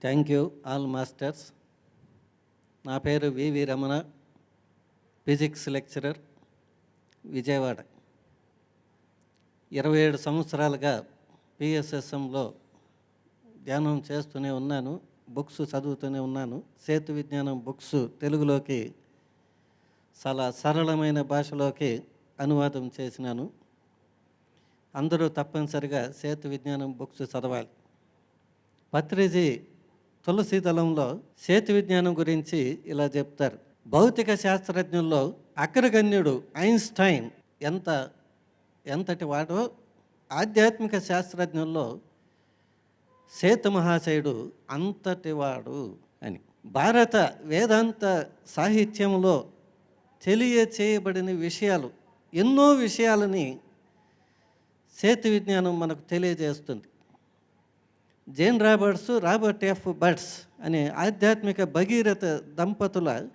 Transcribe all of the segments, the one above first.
Thank you all masters నా పేరు V V Ramana physics lecturer Vijayawada. ఇరవై ఏడు సంవత్సరాలుగా పిఎస్ఎస్ఎంలో ధ్యానం చేస్తూనే ఉన్నాను బుక్స్ చదువుతూనే ఉన్నాను. సేతు విజ్ఞానం బుక్స్ తెలుగులోకి చాలా సరళమైన భాషలోకి అనువాదం చేసినాను. అందరూ తప్పనిసరిగా సేతు విజ్ఞానం బుక్స్ చదవాలి. పత్రిజీ తులసి దళంలో సేతు విజ్ఞానం గురించి ఇలా చెప్తారు. భౌతిక శాస్త్రజ్ఞుల్లో అగ్రగణ్యుడు ఐన్స్టైన్ ఎంత ఎంతటి వాడో ఆధ్యాత్మిక శాస్త్రజ్ఞుల్లో సేతు మహాశయుడు అంతటి వాడు అని. భారత వేదాంత సాహిత్యంలో తెలియచేయబడిన విషయాలు ఎన్నో విషయాలని సేతు విజ్ఞానం మనకు తెలియజేస్తుంది. Jane Roberts Robert F Butts అనే ఆధ్యాత్మిక భగీరథ దంపతుల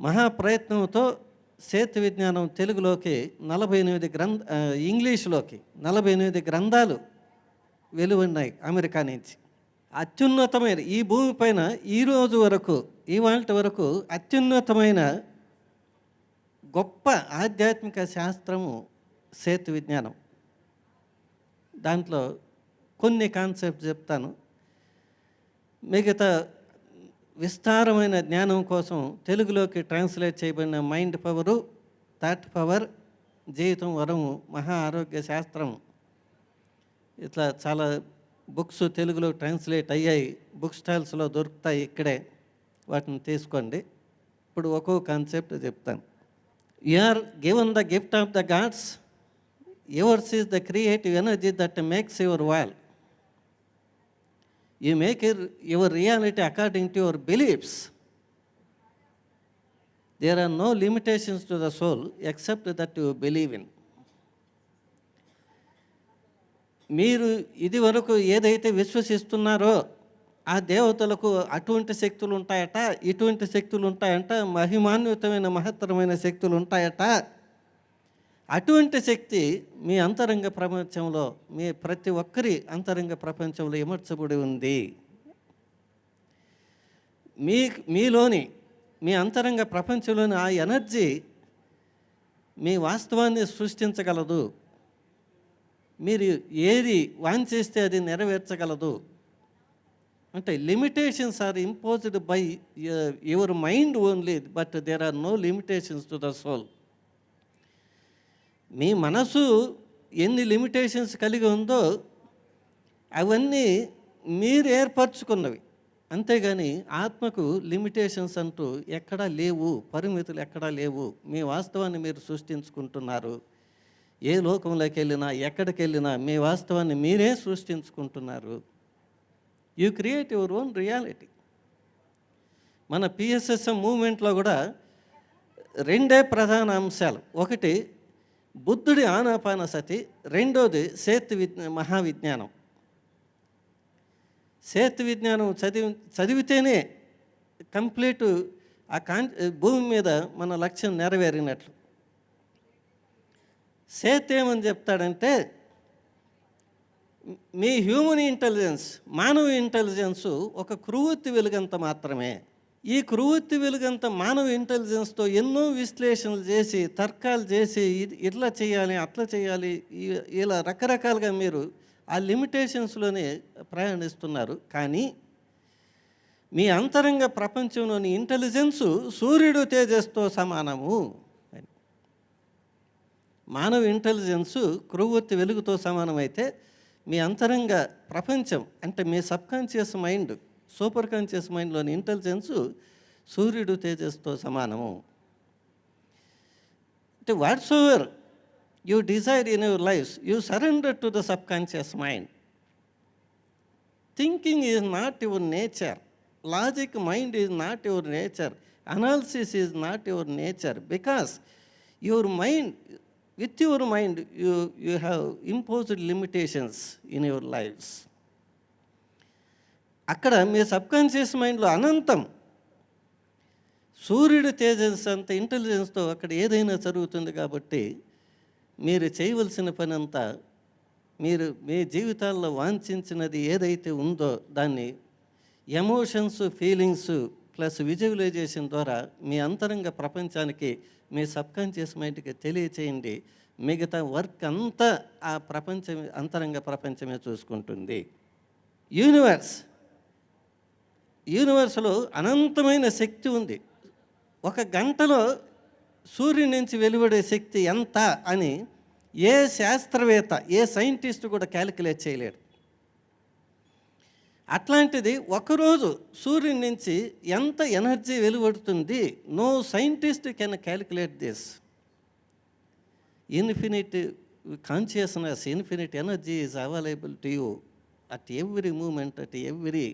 మహాప్రయత్నంతో సేతు విజ్ఞానం తెలుగులోకి నలభై ఎనిమిది గ్రంథ ఇంగ్లీష్లోకి నలభై ఎనిమిది గ్రంథాలు వెలువన్నాయి అమెరికా నుంచి. అత్యున్నతమైన ఈ భూమిపైన ఈ రోజు వరకు ఇవాళ వరకు అత్యున్నతమైన గొప్ప ఆధ్యాత్మిక శాస్త్రము సేతు విజ్ఞానం. దాంట్లో కొన్ని కాన్సెప్ట్ చెప్తాను. మిగతా విస్తారమైన జ్ఞానం కోసం తెలుగులోకి ట్రాన్స్లేట్ చేయబడిన మైండ్ పవరు థాట్ పవర్ జీవితం వరము మహా ఆరోగ్య శాస్త్రం ఇట్లా చాలా బుక్స్ తెలుగులో ట్రాన్స్లేట్ అయ్యాయి. బుక్ స్టాల్స్లో దొరుకుతాయి ఇక్కడే. వాటిని తీసుకోండి. ఇప్పుడు ఒక్కో కాన్సెప్ట్ చెప్తాను. You are given the gift of the gods yours is the creative energy that makes your world you make your reality according to your beliefs there are no limitations to the soul except that you believe in మీరు ఇది వరకు ఏదైతే విశ్వసిస్తున్నారో ఆ దేవతలకు అటువంటి శక్తులు ఉంటాయట ఇటువంటి శక్తులు ఉంటాయంట మహిమాన్వితమైన మహత్తరమైన శక్తులు ఉంటాయట. అటువంటి శక్తి మీ అంతరంగ ప్రపంచంలో మీ ప్రతి ఒక్కరి అంతరంగ ప్రపంచంలో ఇమర్చబడి ఉంది. మీ మీలోని మీ అంతరంగ ప్రపంచంలోని ఆ ఎనర్జీ మీ వాస్తవాన్ని సృష్టించగలదు. మీరు ఏది వాంచేస్తే అది నెరవేర్చగలదు. అంటే limitations are imposed by your mind only but there are no limitations to the soul. మీ మనసు ఎన్ని లిమిటేషన్స్ కలిగి ఉందో అవన్నీ మీరు ఏర్పరచుకున్నవి. అంతేగాని ఆత్మకు లిమిటేషన్స్ అంటూ ఎక్కడా లేవు పరిమితులు ఎక్కడా లేవు. మీ వాస్తవాన్ని మీరు సృష్టించుకుంటున్నారు. ఏ లోకంలోకి వెళ్ళినా ఎక్కడికి వెళ్ళినా మీ వాస్తవాన్ని మీరే సృష్టించుకుంటున్నారు. You create your own reality. మన పిఎస్ఎస్ఎం మూమెంట్లో కూడా రెండే ప్రధాన అంశాలు. ఒకటి బుద్ధుడి ఆనాపాన సతి రెండోది సేతు విజ్ఞ మహావిజ్ఞానం. సేతు విజ్ఞానం చదివి చదివితేనే కంప్లీట్ ఆ కాన్ భూమి మీద మన లక్ష్యం నెరవేరినట్లు. సేత్ ఏమని చెప్తాడంటే మీ హ్యూమన్ ఇంటెలిజెన్స్ మానవ ఇంటెలిజెన్సు ఒక క్రూవత్తి వెలుగంత మాత్రమే. ఈ క్రూవత్తి వెలుగంత మానవ ఇంటెలిజెన్స్తో ఎన్నో విశ్లేషణలు చేసి తర్కాలు చేసి ఇట్లా చేయాలి అట్లా చేయాలి ఇలా రకరకాలుగా మీరు ఆ లిమిటేషన్స్లోనే ప్రయాణిస్తున్నారు. కానీ మీ అంతరంగ ప్రపంచంలోని ఇంటెలిజెన్సు సూర్యుడు తేజస్తో సమానము అని. మానవ ఇంటెలిజెన్సు క్రొవ్వొత్తి వెలుగుతో సమానమైతే మీ అంతరంగ ప్రపంచం అంటే మీ సబ్కాన్షియస్ మైండ్ సూపర్ కాన్షియస్ మైండ్లోని ఇంటెలిజెన్సు సూర్యుడు తేజస్తో సమానము. అంటే whatsoever you desire in your life you surrender to the sub conscious mind. Thinking is not your nature logic mind is not your nature analysis is not your nature because your mind with your mind you you have imposed limitations in your lifes అక్కడ మీ subconscious మైండ్లో అనంతం. సూర్యుడు తేజస్ అంత ఇంటెలిజెన్స్తో అక్కడ ఏదైనా జరుగుతుంది కాబట్టి మీరు చేయవలసిన పని అంతా మీరు మీ జీవితాల్లో వాంఛించినది ఏదైతే ఉందో దాన్ని ఎమోషన్స్ ఫీలింగ్స్ ప్లస్ విజువలైజేషన్ ద్వారా మీ అంతరంగ ప్రపంచానికి మీ సబ్కాన్షియస్ మైండ్కి తెలియచేయండి. మిగతా వర్క్ అంతా ఆ ప్రపంచం అంతరంగ ప్రపంచమే చూసుకుంటుంది. యూనివర్స్! యూనివర్స్లో అనంతమైన శక్తి ఉంది. ఒక గంటలో సూర్యుని నుంచి వెలువడే శక్తి ఎంత అని ఏ శాస్త్రవేత్త ఏ సైంటిస్ట్ కూడా క్యాలిక్యులేట్ చేయలేడు. అట్లాంటిది ఒకరోజు సూర్యుని నుంచి ఎంత energy వెలువడుతుంది no scientist can calculate this. Infinite consciousness infinite energy is available to you at every moment at every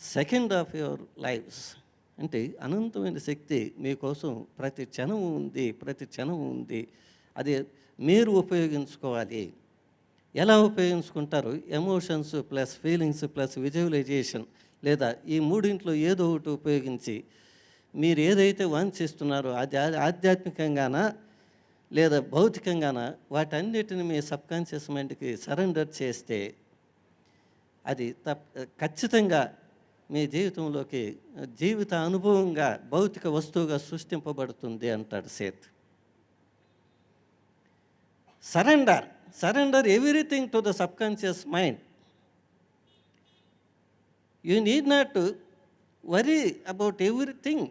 second of your lifes అంటే అనంతమైన శక్తి మీకోసం ప్రతి క్షణం ఉంది ప్రతి క్షణం ఉంది. అది మీరు ఉపయోగించుకోవాలి. ఎలా ఉపయోగించుకుంటారు? Emotions plus feelings plus visualisation లేదా ఈ మూడింట్లో ఏదో ఒకటి ఉపయోగించి మీరు ఏదైతే వాంఛిస్తున్నారో అది ఆధ్యాత్మికంగానా లేదా భౌతికంగానా వాటన్నిటిని మీ సబ్కాన్షియస్ మైండ్కి సరెండర్ చేస్తే అది తప్ ఖచ్చితంగా మీ జీవితంలోకి జీవిత అనుభవంగా భౌతిక వస్తువుగా సృష్టింపబడుతుంది అంటాడు Seth. Surrender surrender everything to the subconscious mind. You need not worry about everything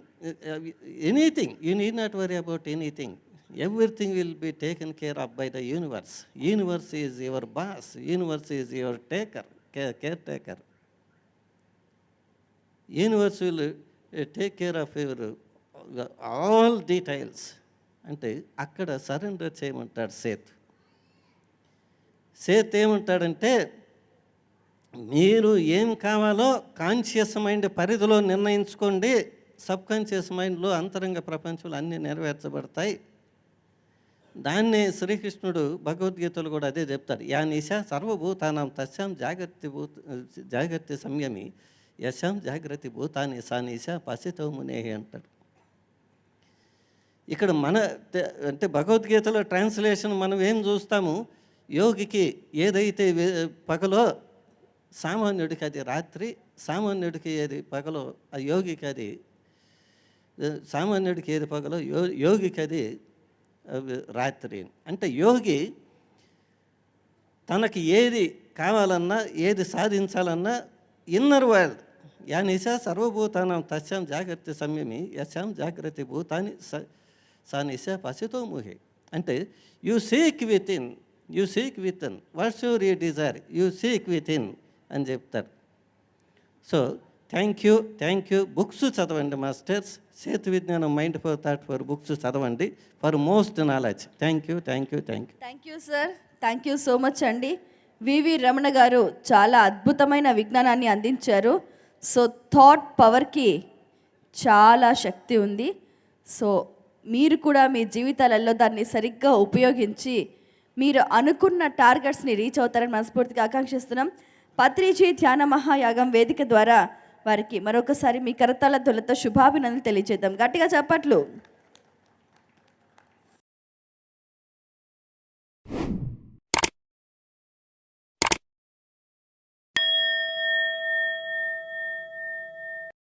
anything you need not worry about anything. Everything will be taken care of by the universe. Universe is your boss universe is your taker care taker universe will take care of your all details. అంటే అక్కడ surrender చేయమంటాడు Seth. Seth ఏమంటాడంటే మీరు ఏం కావాలో conscious mind పరిధిలో నిర్ణయించుకోండి sub conscious మైండ్లో అంతరంగ ప్రపంచంలో అన్నీ నెరవేర్చబడతాయి. దాన్నే శ్రీకృష్ణుడు భగవద్గీతలు కూడా అదే చెప్తాడు. యా నిశ సర్వభూతానం తస్యాం జాగ్రత్త భూత జాగ్రత్త సంయమి యశాం జాగ్రత్త భూతాన్ని సానీశ పసితో మునేహి అంటాడు. ఇక్కడ మన అంటే భగవద్గీతలో ట్రాన్స్లేషన్ మనం ఏం చూస్తాము? యోగికి ఏదైతే పగలో సామాన్యుడికి అది రాత్రి సామాన్యుడికి ఏది పగలో ఆ యోగికి అది సామాన్యుడికి ఏది పగలో యో యోగికి అది రాత్రి. అంటే యోగి తనకి ఏది కావాలన్నా ఏది సాధించాలన్నా ఇన్నర్ వరల్డ్. యా నిశా సర్వభూతానం తస్యాం జాగ్రత్త సంయమి యశాం జాగ్రత్త భూతాన్ని స సా నిశా పసితో ముహి. అంటే you seek within you seek within what's your you desire you seek within అని చెప్తారు. So thank you thank you. Books చదవండి మాస్టర్స్. సేతు విజ్ఞానం mind for thought for books చదవండి for most knowledge. Thank you thank you thank you. Thank you sir. Thank you so much అండి. వివి రమణ గారు చాలా అద్భుతమైన విజ్ఞానాన్ని అందించారు. సో థాట్ పవర్కి చాలా శక్తి ఉంది. సో మీరు కూడా మీ జీవితాలలో దాన్ని సరిగ్గా ఉపయోగించి మీరు అనుకున్న టార్గెట్స్ని రీచ్ అవుతారని మనస్ఫూర్తిగా ఆకాంక్షిస్తున్నాం. పత్రిజీ ధ్యాన మహాయాగం వేదిక ద్వారా వారికి మరొకసారి మీ కరతాళ ధ్వలతో శుభాభినందనలు తెలియజేద్దాం. గట్టిగా చెప్పట్లు.